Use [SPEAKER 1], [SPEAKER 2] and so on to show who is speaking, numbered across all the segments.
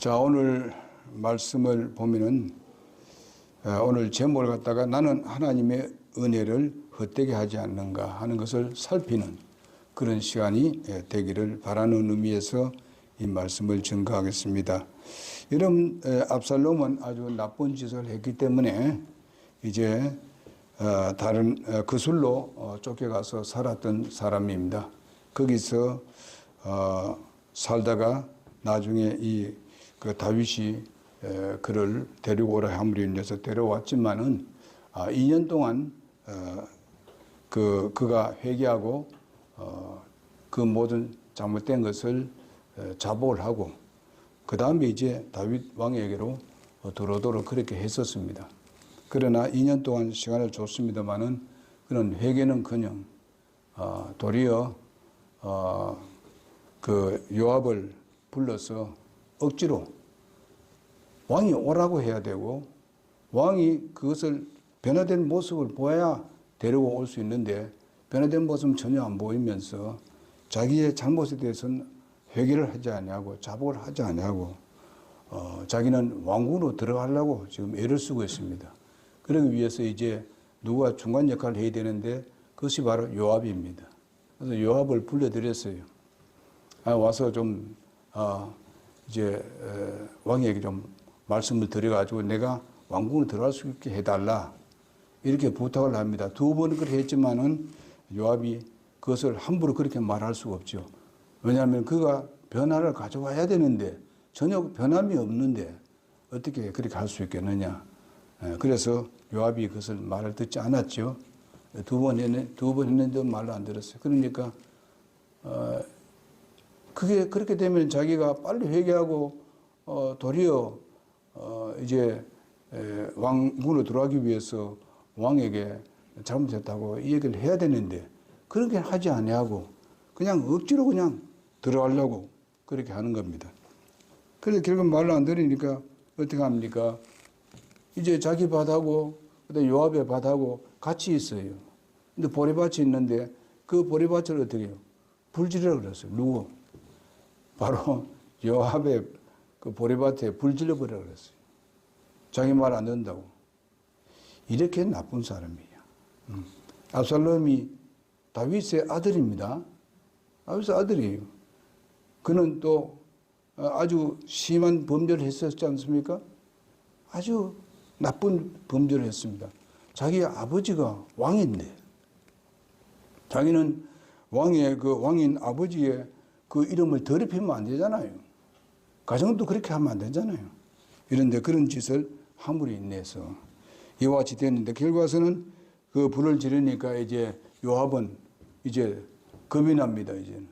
[SPEAKER 1] 자, 오늘 말씀을 보면은 어, 오늘 제목을 갖다가 나는 하나님의 은혜를 헛되게 하지 않는가 하는 것을 살피는 그런 시간이 예, 되기를 바라는 의미에서 이 말씀을 증거하겠습니다. 에, 압살롬은 아주 나쁜 짓을 했기 때문에 이제 어, 다른 어, 그술로 어, 쫓겨가서 살았던 사람입니다. 거기서 어, 살다가 나중에 이 그 다윗이 에, 그를 데리고 오라 함으로 인해서 데려왔지만은 아, 2년 동안 어, 그 그가 회개하고 어, 그 모든 잘못된 것을 에, 자복을 하고 그 다음에 이제 다윗 왕에게로 어, 도로도로 그렇게 했었습니다. 그러나 2년 동안 시간을 줬습니다마는 그런 회개는커녕 어, 도리어 어, 그 요압을 불러서 억지로 왕이 오라고 해야 되고 왕이 그것을 변화된 모습을 보아야 데리고 올 수 있는데 변화된 모습은 전혀 안 보이면서 자기의 잘못에 대해서는 회개를 하지 않냐고 자복을 하지 않냐고 어, 자기는 왕궁으로 들어가려고 지금 애를 쓰고 있습니다. 그러기 위해서 이제 누가 중간 역할을 해야 되는데 그것이 바로 요압입니다. 그래서 요압을 불러드렸어요. 아, 와서 좀 아, 이제 에, 왕에게 좀 말씀을 드려가지고 내가 왕궁으로 들어갈 수 있게 해달라 이렇게 부탁을 합니다. 두 번은 그렇게 했지만은 요압이 그것을 함부로 그렇게 말할 수가 없죠. 왜냐하면 그가 변화를 가져와야 되는데 전혀 변함이 없는데 어떻게 그렇게 할 수 있겠느냐. 에, 그래서 요압이 그것을 말을 듣지 않았죠. 두 번 했는데 말로 안 들었어요. 그러니까 어, 그게 그렇게 되면 자기가 빨리 회개하고 어, 도리어 어, 이제 에, 왕궁으로 들어가기 위해서 왕에게 잘못했다고 이 얘기를 해야 되는데 그렇게 하지 아니하고 그냥 억지로 그냥 들어가려고 그렇게 하는 겁니다. 그래서 결국 말로 안 들으니까 어떻게 합니까? 이제 자기 밭하고 그다음 요압의 밭하고 같이 있어요. 근데 보리밭이 있는데 그 보리밭을 어떻게 해요? 불지르라 그랬어요. 누구? 바로 요압의 그 보리밭에 불 질러버려 그랬어요. 자기 말안 듣는다고. 이렇게 나쁜 사람이에요. 음. 압살롬이 다윗의 아들입니다. 다윗의 아들이에요. 그는 또 아주 심한 범죄를 했었지 않습니까? 아주 나쁜 범죄를 했습니다. 자기 아버지가 왕인데, 자기는 왕의 그 왕인 아버지의 그 이름을 더럽히면 안 되잖아요. 가정도 그렇게 하면 안 되잖아요. 이런데 그런 짓을 함부로 인내서 이와 같이 됐는데 결과서는 그 불을 지르니까 이제 요압은 이제 겁이 납니다, 이제는.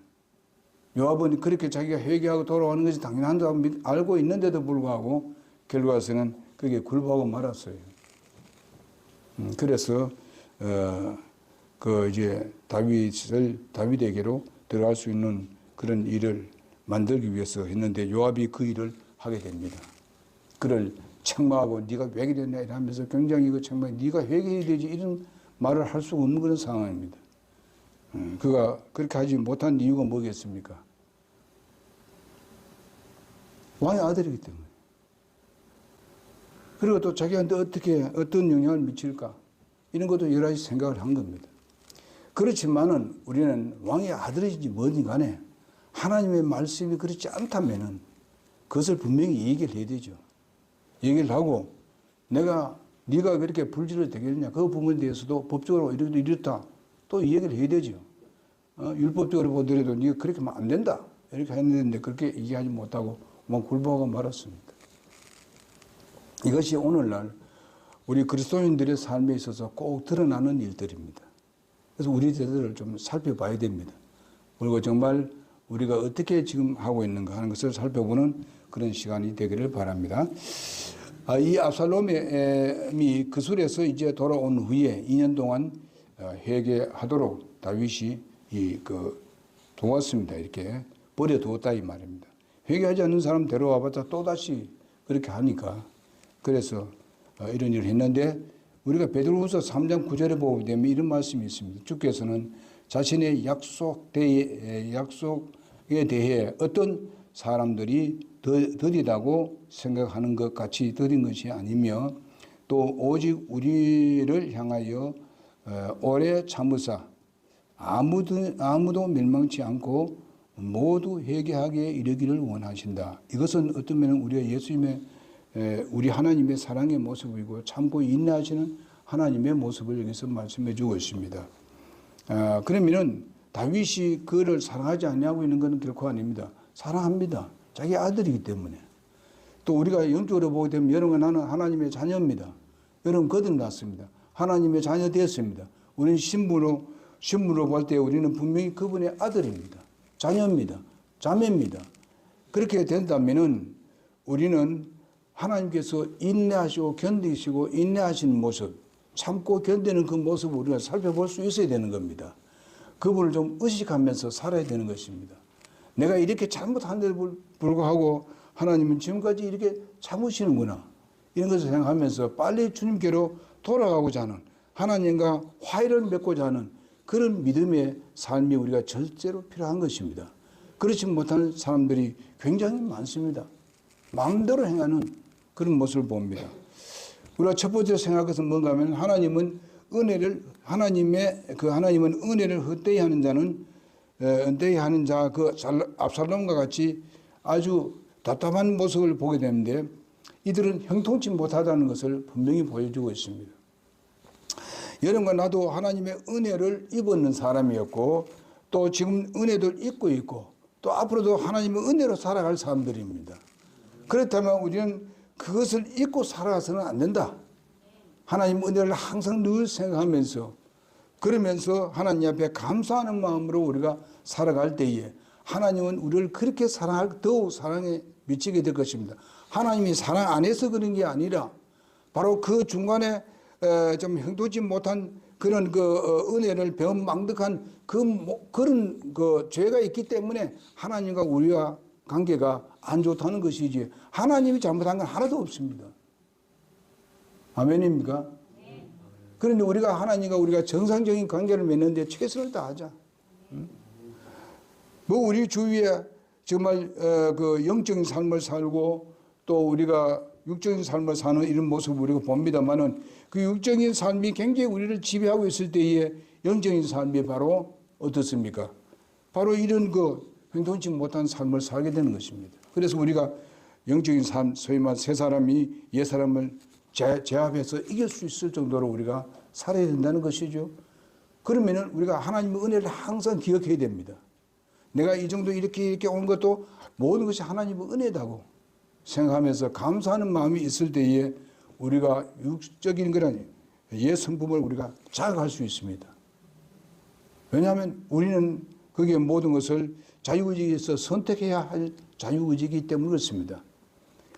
[SPEAKER 1] 요압은 그렇게 자기가 회개하고 돌아오는 것이 당연한다고 알고 있는데도 불구하고 결과서는 그게 굴복하고 말았어요. 음, 그래서 어, 그 이제 다윗을 다윗에게로 들어갈 수 있는 그런 일을 만들기 위해서 했는데 요압이 그 일을 하게 됩니다. 그를 책망하고 네가 왜 그랬냐 이러면서 굉장히 그 책망 네가 회개해야 되지 이런 말을 할 수가 없는 그런 상황입니다. 음, 그가 그렇게 하지 못한 이유가 뭐겠습니까? 왕의 아들이기 때문에. 그리고 또 자기한테 어떻게 어떤 영향을 미칠까 이런 것도 여러 가지 생각을 한 겁니다. 그렇지만은 우리는 왕의 아들이지 뭐든 간에 하나님의 말씀이 그렇지 않다면은 그것을 분명히 얘기를 해야 되죠. 얘기를 하고 내가 네가 그렇게 불질을 되겠느냐 그 부분에 대해서도 법적으로 이렇다 이렇다 또 얘기를 해야 되죠. 어, 율법적으로 보더라도 네가 그렇게 하면 안 된다 이렇게 했는데 그렇게 얘기하지 못하고 뭐 굴복하고 말았습니다. 이것이 오늘날 우리 그리스도인들의 삶에 있어서 꼭 드러나는 일들입니다. 그래서 우리 제들을 좀 살펴봐야 됩니다. 그리고 정말 우리가 어떻게 지금 하고 있는가 하는 것을 살펴보는 그런 시간이 되기를 바랍니다. 아, 이 압살롬이 그 술에서 이제 돌아온 후에 2년 동안 어, 회개하도록 다윗이 이 그 도왔습니다. 이렇게 버려두었다 이 말입니다. 회개하지 않는 사람 데려와봤자 또 다시 그렇게 하니까 그래서 어, 이런 일을 했는데 우리가 베드로후서 3장 9절에 보게 되면 이런 말씀이 있습니다. 주께서는 자신의 약속에 약속에 대해 어떤 사람들이 더, 더디다고 생각하는 것 같이 더딘 것이 아니며 또 오직 우리를 향하여 어, 오래 참으사 아무도 아무도 멸망치 않고 모두 회개하게 이르기를 원하신다. 이것은 어떤 면은 우리가 예수님의 에, 우리 하나님의 사랑의 모습이고 참고 인내하시는 하나님의 모습을 여기서 말씀해 주고 있습니다. 아, 그러면은 다윗이 그를 사랑하지 않냐고 있는 것은 결코 아닙니다. 사랑합니다. 자기 아들이기 때문에. 또 우리가 영적으로 보게 되면 여러분 나는 하나님의 자녀입니다. 여러분 거듭났습니다. 하나님의 자녀 되었습니다. 우리는 신부로 신부로 볼 때 우리는 분명히 그분의 아들입니다. 자녀입니다. 자매입니다. 그렇게 된다면은 우리는 하나님께서 인내하시고 견디시고 인내하시는 모습, 참고 견디는 그 모습을 우리가 살펴볼 수 있어야 되는 겁니다. 그분을 좀 의식하면서 살아야 되는 것입니다. 내가 이렇게 잘못한데도 불구하고 하나님은 지금까지 이렇게 참으시는구나. 이런 것을 생각하면서 빨리 주님께로 돌아가고자 하는 하나님과 화해를 맺고자 하는 그런 믿음의 삶이 우리가 절대로 필요한 것입니다. 그렇지 못하는 사람들이 굉장히 많습니다. 마음대로 행하는 그런 모습을 봅니다. 우리가 첫 번째 생각할 것은 뭔가 하면 하나님은 은혜를 하나님의 그 하나님은 은혜를 헛되이 하는 자는 에, 헛되이 하는 자 그 압살롬과 같이 아주 답답한 모습을 보게 되는데 이들은 형통치 못하다는 것을 분명히 보여주고 있습니다. 여러분과 나도 하나님의 은혜를 입었는 사람이었고 또 지금 은혜도 입고 있고 또 앞으로도 하나님의 은혜로 살아갈 사람들입니다. 그렇다면 우리는 그것을 잊고 살아가서는 안 된다. 하나님 은혜를 항상 늘 생각하면서 그러면서 하나님 앞에 감사하는 마음으로 우리가 살아갈 때에 하나님은 우리를 그렇게 사랑할 더욱 사랑에 미치게 될 것입니다. 하나님이 사랑 안 해서 그런 게 아니라 바로 그 중간에 에, 좀 형도지 못한 그런 그 어, 은혜를 배은망덕한 그 모- 그런 그 죄가 있기 때문에 하나님과 우리와 관계가 안 좋다는 것이지 하나님이 잘못한 건 하나도 없습니다. 아멘입니까? 그런데 우리가 하나님과 우리가 정상적인 관계를 맺는데 최선을 다하자. 응? 뭐 우리 주위에 정말 어, 그 영적인 삶을 살고 또 우리가 육적인 삶을 사는 이런 모습을 우리가 봅니다만은 그 육적인 삶이 굉장히 우리를 지배하고 있을 때에 영적인 삶이 바로 어떻습니까? 바로 이런 그 행동치 못한 삶을 살게 되는 것입니다. 그래서 우리가 영적인 삶, 소위 말세 사람이 옛 사람을 제, 제압해서 이길 수 있을 정도로 우리가 살아야 된다는 것이죠. 그러면은 우리가 하나님의 은혜를 항상 기억해야 됩니다. 내가 이 정도 이렇게 이렇게 온 것도 모든 것이 하나님의 은혜다고 생각하면서 감사하는 마음이 있을 때에 우리가 육적인 그런 옛 성품을 우리가 자각할 수 있습니다. 왜냐하면 우리는 그게 모든 것을 자유의지에서 선택해야 할 자유의지이기 때문에 그렇습니다.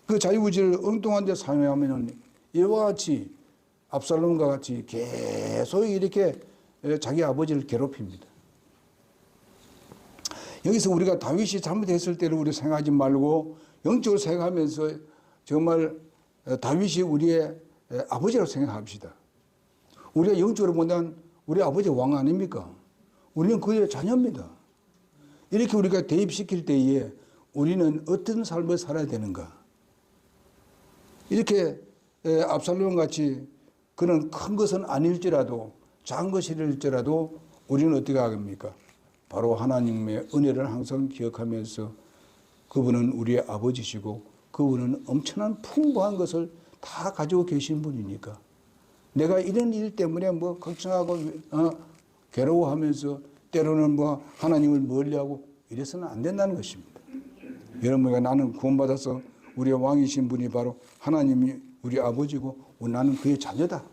[SPEAKER 1] 그 자유의지를 엉뚱한 데 사용하면 이와 같이 압살롬과 같이 계속 이렇게 자기 아버지를 괴롭힙니다. 여기서 우리가 다윗이 잘못했을 때를 우리 생각하지 말고 영적으로 생각하면서 정말 다윗이 우리의 아버지라고 생각합시다. 우리가 영적으로 본다면 우리 아버지 왕 아닙니까? 우리는 그의 자녀입니다. 이렇게 우리가 대입시킬 때에 우리는 어떤 삶을 살아야 되는가? 이렇게 압살롬 같이 그런 큰 것은 아닐지라도 작은 것일지라도 우리는 어떻게 하겠습니까? 바로 하나님의 은혜를 항상 기억하면서 그분은 우리의 아버지시고 그분은 엄청난 풍부한 것을 다 가지고 계신 분이니까 내가 이런 일 때문에 뭐 걱정하고 어, 괴로워하면서 때로는 뭐 하나님을 멀리하고 이래서는 안 된다는 것입니다. 여러분과 나는 구원받아서 우리의 왕이신 분이 바로 하나님이 우리 아버지고 나는 그의 자녀다.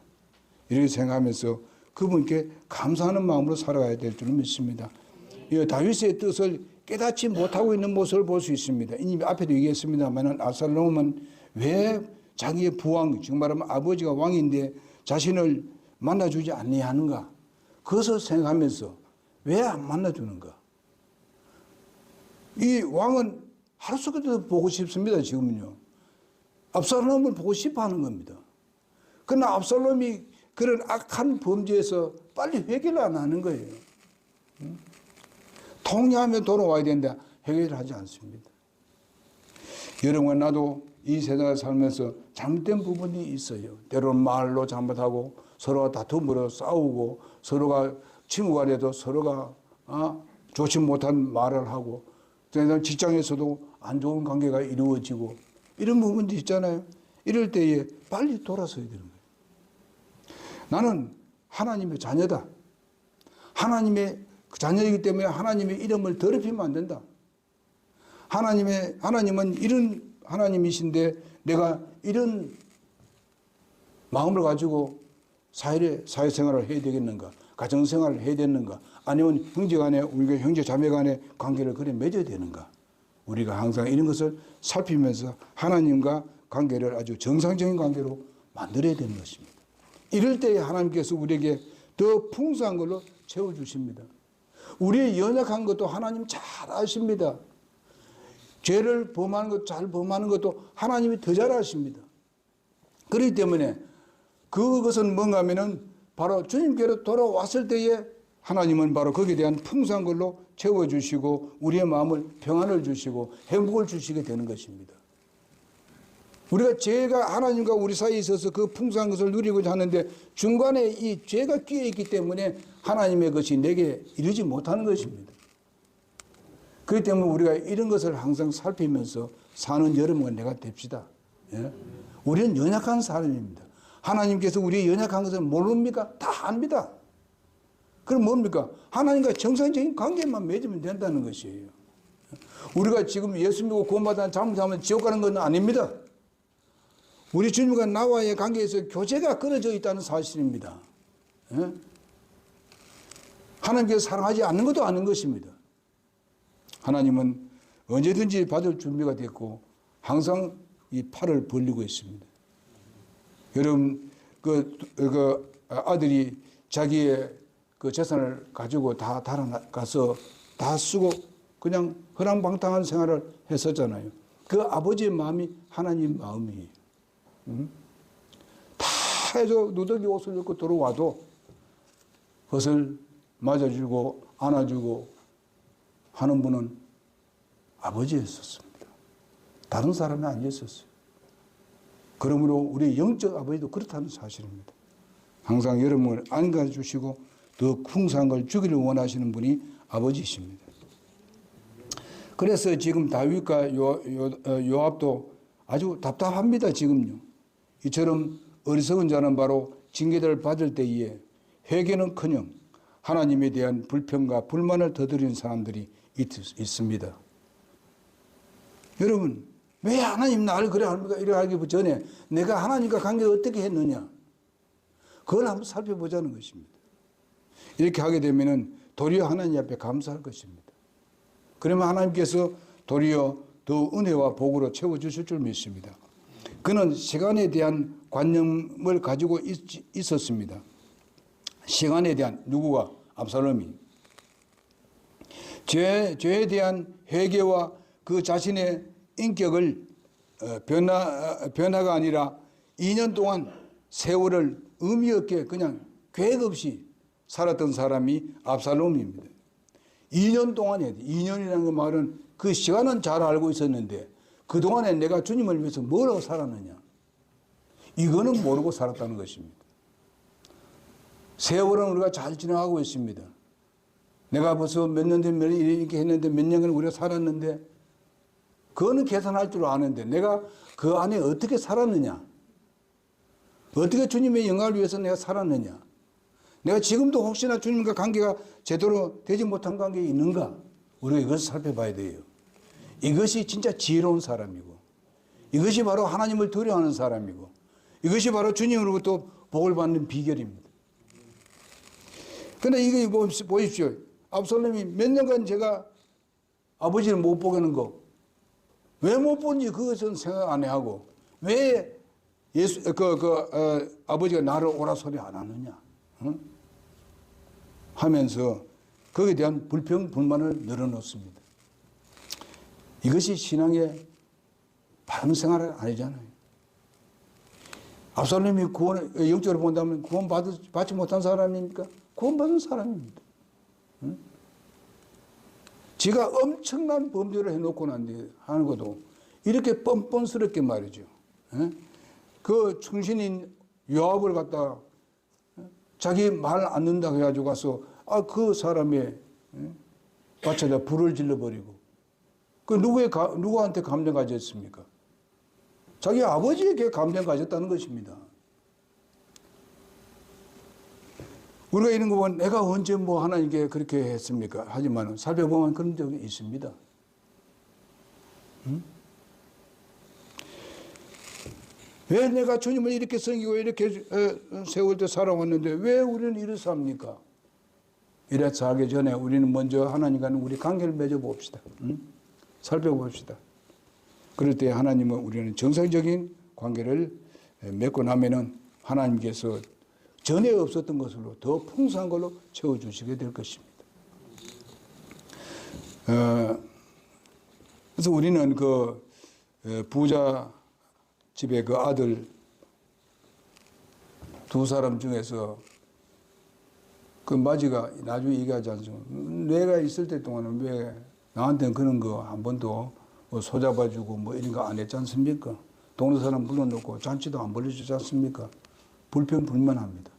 [SPEAKER 1] 이렇게 생각하면서 그분께 감사하는 마음으로 살아가야 될 줄을 믿습니다. 이 다윗의 뜻을 깨닫지 못하고 있는 모습을 볼 수 있습니다. 이미 앞에도 얘기했습니다만 아살롬은 왜 자기의 부왕, 지금 말하면 아버지가 왕인데 자신을 만나주지 아니하는가? 그것을 생각하면서 왜 안 만나주는가? 이 왕은 하루 속에도 보고 싶습니다, 지금은요. 압살롬을 보고 싶어 하는 겁니다. 그러나 압살롬이 그런 악한 범죄에서 빨리 회개를 안 하는 거예요. 통리하며 돌아와야 되는데 회개를 하지 않습니다. 여러분 나도 이 세상에 살면서 잘못된 부분이 있어요. 때로는 말로 잘못하고 서로가 다툼으로 싸우고 서로가 친구 간에도 서로가 어? 좋지 못한 말을 하고 그다음에 직장에서도 안 좋은 관계가 이루어지고 이런 부분도 있잖아요. 이럴 때에 빨리 돌아서야 되는 거예요. 나는 하나님의 자녀다. 하나님의 그 자녀이기 때문에 하나님의 이름을 더럽히면 안 된다. 하나님의 하나님은 이런 하나님이신데 내가 이런 마음을 가지고 사회 사회생활을 해야 되겠는가? 가정생활을 해야 되는가? 아니면 형제 간에 우리가 형제 자매 간의 관계를 그래 맺어야 되는가? 우리가 항상 이런 것을 살피면서 하나님과 관계를 아주 정상적인 관계로 만들어야 되는 것입니다. 이럴 때에 하나님께서 우리에게 더 풍성한 걸로 채워 주십니다. 우리의 연약한 것도 하나님 잘 아십니다. 죄를 범하는 것, 잘 범하는 것도 하나님이 더 잘 아십니다. 그렇기 때문에 그것은 뭔가 하면은 바로 주님께로 돌아왔을 때에 하나님은 바로 거기에 대한 풍성한 걸로 채워주시고 우리의 마음을 평안을 주시고 행복을 주시게 되는 것입니다. 우리가 죄가 하나님과 우리 사이에 있어서 그 풍성한 것을 누리고자 하는데 중간에 이 죄가 끼어 있기 때문에 하나님의 것이 내게 이르지 못하는 것입니다. 그렇기 때문에 우리가 이런 것을 항상 살피면서 사는 여러분과 내가 됩시다. 예? 우리는 연약한 사람입니다. 하나님께서 우리의 연약한 것을 모릅니까? 다 압니다. 그럼 뭡니까? 하나님과 정상적인 관계만 맺으면 된다는 것이에요. 우리가 지금 예수 믿고 구원받아 잘못하면 지옥 가는 건 아닙니다. 우리 주님과 나와의 관계에서 교제가 끊어져 있다는 사실입니다. 예? 하나님께서 사랑하지 않는 것도 아는 것입니다. 하나님은 언제든지 받을 준비가 됐고 항상 이 팔을 벌리고 있습니다. 여러분 그, 그 아들이 자기의 그 재산을 가지고 다 달아가서 다 쓰고 그냥 허랑방탕한 생활을 했었잖아요. 그 아버지의 마음이 하나님 마음이에요. 음? 다 해서 누더기 옷을 입고 들어와도 그것을 맞아주고 안아주고 하는 분은 아버지였었습니다. 다른 사람이 아니었었어요. 그러므로 우리 영적 아버지도 그렇다는 사실입니다. 항상 여러분을 안가 주시고 더 풍성한 걸 주기를 원하시는 분이 아버지십니다. 그래서 지금 다윗과 요, 요, 어, 요압도 아주 답답합니다. 지금요. 이처럼 어리석은 자는 바로 징계를 받을 때에 회개는 커녕 하나님에 대한 불평과 불만을 더드리는 사람들이 있, 있습니다. 여러분, 왜 하나님 나를 그래 합니까? 이래 하기 전에 내가 하나님과 관계를 어떻게 했느냐? 그걸 한번 살펴보자는 것입니다. 이렇게 하게 되면은 도리어 하나님 앞에 감사할 것입니다. 그러면 하나님께서 도리어 더 은혜와 복으로 채워주실 줄 믿습니다. 그는 시간에 대한 관념을 가지고 있, 었습니다 시간에 대한 누구가 압살롬이 죄, 죄에 대한 회개와 그 자신의 인격을 어, 변화, 어, 변화가 아니라 2년 동안 세월을 의미 없게 그냥 계획 없이 살았던 사람이 압살롬입니다. 2년 동안 해야 돼. 2년이라는 그 말은 그 시간은 잘 알고 있었는데 그동안에 내가 주님을 위해서 뭐라고 살았느냐. 이거는 모르고 살았다는 것입니다. 세월은 우리가 잘 지나가고 있습니다. 내가 벌써 몇 년된 이렇게 했는데 몇 년간 우리가 살았는데 그거는 계산할 줄 아는데 내가 그 안에 어떻게 살았느냐? 어떻게 주님의 영광을 위해서 내가 살았느냐? 내가 지금도 혹시나 주님과 관계가 제대로 되지 못한 관계에 있는가? 우리가 이것을 살펴봐야 돼요. 이것이 진짜 지혜로운 사람이고, 이것이 바로 하나님을 두려워하는 사람이고, 이것이 바로 주님으로부터 복을 받는 비결입니다. 근데 이게 보십시오. 압살롬이 몇 년간 제가 아버지를 못 보게 하는 거, 왜 못 본지 그것은 생각 안 하고, 왜 예수, 그, 그, 어, 아버지가 나를 오라 소리 안 하느냐? 응? 하면서 거기에 대한 불평, 불만을 늘어놓습니다. 이것이 신앙의 바른 생활은 아니잖아요. 압살롬이 구원, 영적으로 본다면 구원 받지 못한 사람입니까? 구원받은 사람입니다. 응? 지가 엄청난 범죄를 해놓고 난 뒤에 하는 것도 이렇게 뻔뻔스럽게 말이죠. 예? 그 충신인 요압을 갖다 자기 말 안 듣는다 해가지고 가서 아 그 사람의 예? 밭에다 불을 질러버리고 그 누구의 가- 누구한테 감정 가졌습니까? 자기 아버지에게 감정 가졌다는 것입니다. 우리가 이런 거 보면 내가 언제 뭐 하나님께 그렇게 했습니까? 하지만 살펴보면 그런 적이 있습니다. 응? 왜 내가 주님을 이렇게 섬기고 이렇게 어, 세월 때 살아왔는데 왜 우리는 이래서 합니까? 이래서 하기 전에 우리는 먼저 하나님과는 우리 관계를 맺어 봅시다. 응? 살펴봅시다. 그럴 때 하나님은 우리는 정상적인 관계를 맺고 나면은 하나님께서 전에 없었던 것으로 더 풍성한 걸로 채워주시게 될 것입니다. 어, 그래서 우리는 그 어, 부자 집에 그 아들 두 사람 중에서 그 마지가 나중에 얘기하지 않습니까? 내가 있을 때 동안은 왜 나한테는 그런 거 한 번도 뭐 소잡아주고 뭐 이런 거 안 했지 않습니까? 동네 사람 불러놓고 잔치도 안 벌려주지 않습니까? 불평불만합니다.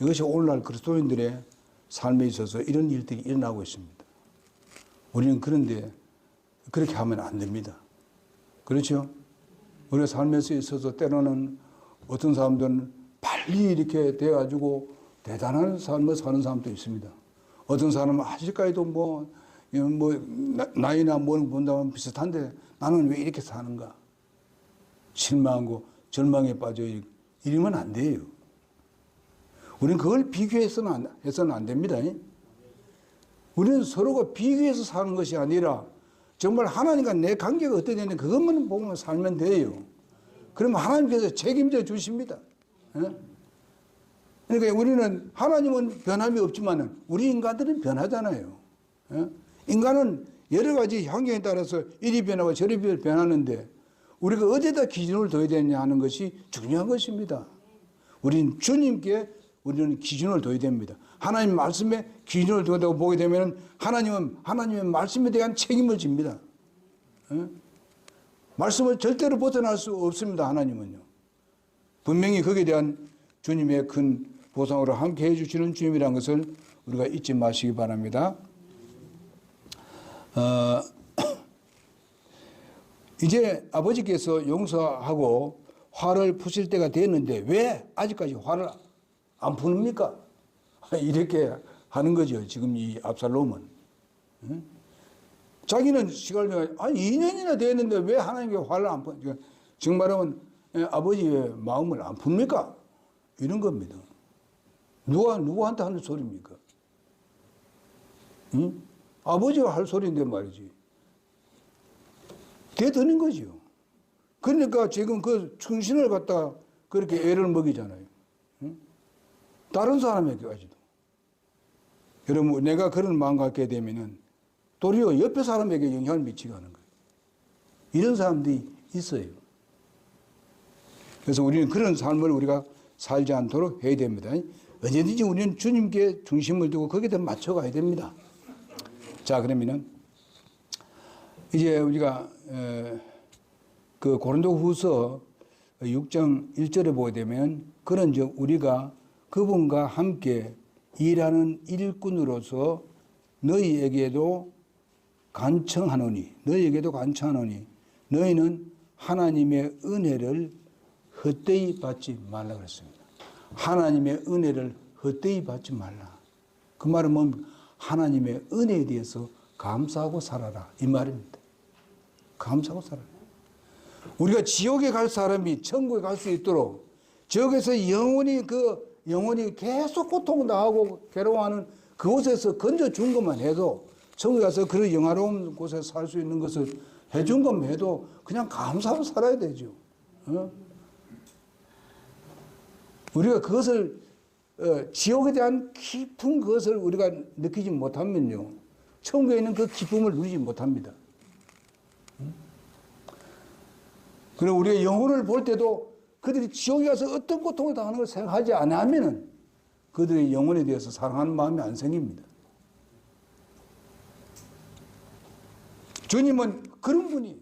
[SPEAKER 1] 이것이 오늘날 그리스도인들의 삶에 있어서 이런 일들이 일어나고 있습니다. 우리는 그런데 그렇게 하면 안 됩니다. 그렇죠? 우리가 삶에서 있어서 때로는 어떤 사람들은 빨리 이렇게 돼가지고 대단한 삶을 사는 사람도 있습니다. 어떤 사람은 아직까지도 뭐, 뭐, 나- 나이나 뭘 본다면 비슷한데 나는 왜 이렇게 사는가? 실망하고 절망에 빠져 이러면 안 돼요. 우리는 그걸 비교해서는 안, 해서는 안 됩니다. 우리는 서로가 비교해서 사는 것이 아니라 정말 하나님과 내 관계가 어떻게 되는지 그것만 보면 살면 돼요. 그러면 하나님께서 책임져 주십니다. 예? 그러니까 우리는 하나님은 변함이 없지만 우리 인간들은 변하잖아요. 예? 인간은 여러 가지 환경에 따라서 이리 변하고 저리 변하는데 우리가 어디다 기준을 둬야 되냐 하는 것이 중요한 것입니다. 우리는 주님께 우리는 기준을 둬야 됩니다. 하나님 말씀에 기준을 둔다고 보게 되면 하나님은 하나님의 말씀에 대한 책임을 집니다. 예? 말씀을 절대로 벗어날 수 없습니다. 하나님은요. 분명히 거기에 대한 주님의 큰 보상으로 함께 해주시는 주님이라는 것을 우리가 잊지 마시기 바랍니다. 어, 이제 아버지께서 용서하고 화를 푸실 때가 됐는데 왜 아직까지 화를 안 푸십니까? 이렇게 하는 거죠. 지금 이 압살롬은. 응? 자기는 시간을 아 2년이나 됐는데 왜 하나님께 화를 안 푸? 지금 말하면 예, 아버지의 마음을 안 풉니까? 이런 겁니다. 누가 누구한테 하는 소리입니까? 응? 아버지가 할 소리인데 말이지. 대드는 거지요. 그러니까 지금 그 충신을 갖다 그렇게 애를 먹이잖아요. 응? 다른 사람에게까지도. 여러분, 내가 그런 마음 갖게 되면은 도리어 옆에 사람에게 영향을 미치게 하는 거예요. 이런 사람들이 있어요. 그래서 우리는 그런 삶을 우리가 살지 않도록 해야 됩니다. 언제든지 우리는 주님께 중심을 두고 거기에 맞춰가야 됩니다. 자, 그러면은 이제 우리가 에, 그 고린도 후서 6장 1절에 보게 되면 그런 즉 우리가 그분과 함께 일하는 일꾼으로서 너희에게도 간청하노니 너희에게도 간청하노니 너희는 하나님의 은혜를 헛되이 받지 말라 그랬습니다. 하나님의 은혜를 헛되이 받지 말라. 그 말은 뭡니까? 하나님의 은혜에 대해서 감사하고 살아라. 이 말입니다. 감사하고 살아라. 우리가 지옥에 갈 사람이 천국에 갈 수 있도록 지옥에서 영원히 그 영원히 계속 고통 당하고 괴로워하는 그곳에서 건져 준 것만 해도 천국에 가서 그런 영화로운 곳에 살 수 있는 것을 해준 것만 해도 그냥 감사하고 살아야 되죠. 어? 우리가 그것을 어, 지옥에 대한 깊은 것을 우리가 느끼지 못하면요, 천국에 있는 그 기쁨을 누리지 못합니다. 그리고 우리가 영혼을 볼 때도 그들이 지옥에 가서 어떤 고통을 당하는 걸 생각하지 않으면 그들의 영혼에 대해서 사랑하는 마음이 안 생깁니다. 주님은 그런 분이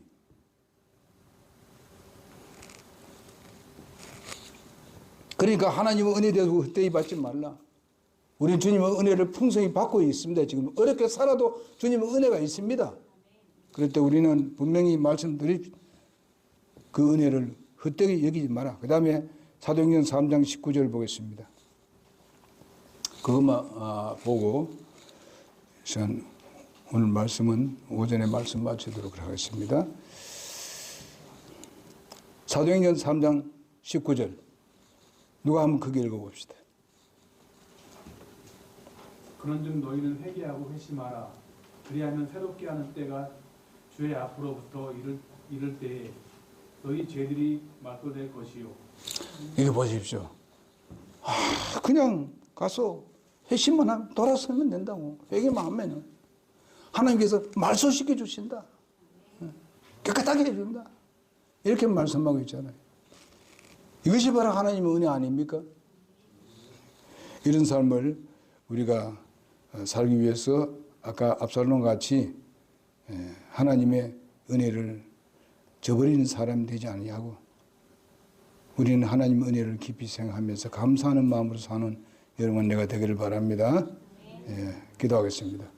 [SPEAKER 1] 그러니까 하나님은 은혜 대해서 헛되이 받지 말라. 우리 주님은 은혜를 풍성히 받고 있습니다. 지금 어렵게 살아도 주님은 은혜가 있습니다. 그럴 때 우리는 분명히 말씀드릴 그 은혜를 헛되이 여기지 마라. 그 다음에 사도행전 3장 19절 보겠습니다. 그것만 아, 보고 우선 오늘 말씀은 오전에 말씀 마치도록 하겠습니다. 사도행전 3장 19절 누가 한번 크게 읽어봅시다.
[SPEAKER 2] 그런즉 너희는 회개하고 회심하라. 그리하면 새롭게 하는 때가 주의 앞으로부터 이를, 이를 때에 너희 죄들이 말도될 것이요.
[SPEAKER 1] 이거 보십시오. 아, 그냥 가서 회심만 하면 돌아서면 된다고. 회개만 하면은. 하나님께서 말소시켜 주신다. 깨끗하게 해준다. 이렇게 말씀하고 있잖아요. 이것이 바로 하나님의 은혜 아닙니까? 이런 삶을 우리가 살기 위해서 아까 압살롬 같이 예, 하나님의 은혜를 저버리는 사람이 되지 아니하고 우리는 하나님 은혜를 깊이 생각하면서 감사하는 마음으로 사는 여러분 내가 되기를 바랍니다. 예, 기도하겠습니다.